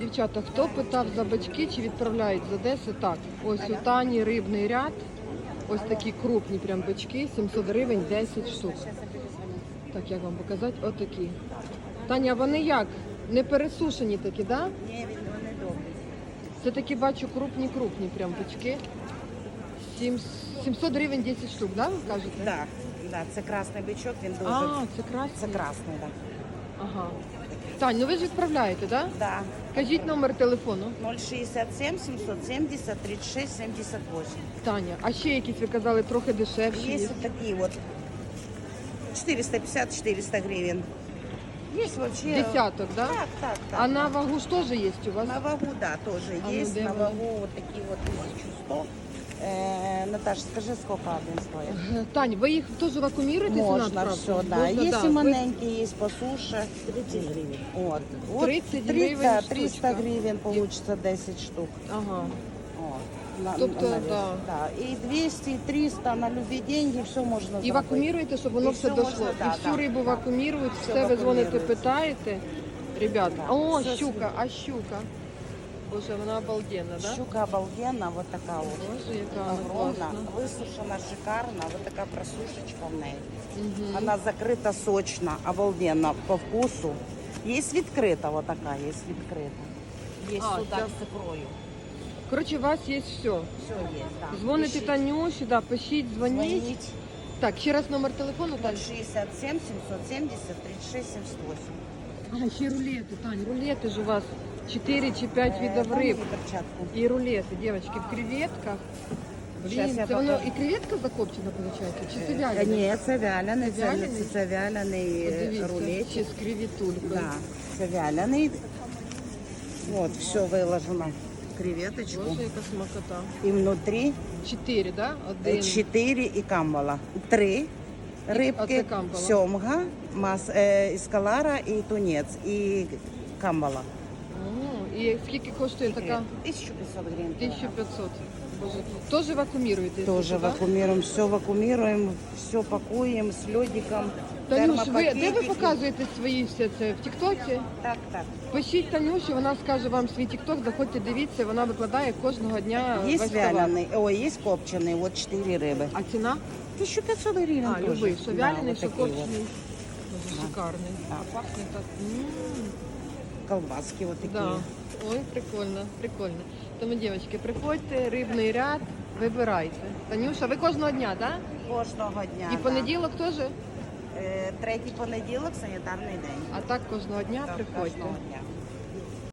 Дівчата, хто питав за бачки чи відправляють з Одеси? Так, ось у Тані рибний ряд. Ось такі крупні прям бички, 700 гривень, 10 штук. Так, як вам показати? Отакі. Таня, а вони як? Не пересушені такі, так? Да? Ні, вони добрі. Це такі бачу крупні, крупні прям бички. 700 гривень 10 штук, да, ви кажете? Да, да, це красний бичок, він дуже. А, це красний. Це красний, так. Ага. Тань, ну ви ж відправляєте, да? Да. Кажіть номер телефону. 067 770 36 78. Таня, а ще якісь ви казали трохи дешевші. Есть є? вот такие вот 450-400 гривен. Есть вообще... Десяток, да? Так, так, так. А на вагу ж теж є у вас? На вагу, да, тоже А ну, есть. на вагу вот такие вот 1100. Э, Наташа, скажи, сколько один стоит? Тань, ви їх теж вакууміруєте ціна Можно все, да. Можна, есть и маленькие, есть по суше. 30 гривен. Вот. вот 30 гривен 300 штучка. гривен получится 10 штук. Ага. Вот. На, Тобто, на вес. да. да. И 200, и 300 на любые деньги, все можно І зробити. вакууміруєте, щоб воно І все все дійшло. можна, І всю да, рибу да. вакуумірують, Все все ви дзвоните, вакуумірується. питаєте. Ребята, Да, о, щука, а щука. Боже, вона обалденна, да? Щука обалденна, вот така от. Боже, яка вона Огромна, класна. висушена, шикарна, вот така просушечка в неї. Мгм. Вона закрита сочна, обалденна по вкусу. Є відкрита, вот така, є відкрита. Є А, судак ця- з ікрою. Коротше, у вас є все. Все є, так. Дзвоните Пишіть, Танюші, да, пишіть, дзвоніть. Дзвоніть. Так, ще раз номер телефону, Тань. 067 770 36 78. А, ще рулети, Тань, рулети ж у вас 4 чи 5 Е, видів риб. І рулети, дівчатки, в креветках. Блін, це воно і креветка закопчена, виходить? Чи це вялене? Ні, це вялений, це, Вялений? це, це вялений рулетик. ще з креветулькою. Да, це вялений. Вот, все виложено. Креветочку. Боже, яка смакота. І внутрі Чотири, да? Один. 4 і камбала. Три рибки, сьомга, мас, е, іскалара і тунець, і камбала. О, і скільки коштує така? 1500 гривень. 1500. Боже, теж вакууміруєте? Тоже якщо, да? вакуумируем, все вакуумируем, все пакуем с льодиком. Танюш, ви, де ви термопакетики. показуєте свої все це? В Тіктоці? Так, так. Пишіть Танюші, вона скаже вам свій Тікток, заходьте, дивіться, вона викладає кожного дня Есть весь товар. вяленый, ой, есть копченый, вот 4 рыбы. А ціна? 1500 гривен А, тоже. любий, що Да, вялений, вот що такие вот. копчений. Боже, шикарний. Да. А пахне так. М, Колбаски вот такие. Да. Ой, прикольно, прикольно. Тому, дівчатки, приходьте, рибний ряд, вибирайте. Танюша, ви кожного дня, так? Кожного дня. І да. понеділок теж? Е, Третій понеділок, санітарний день. А так кожного дня Так, приходьте. Кожного дня.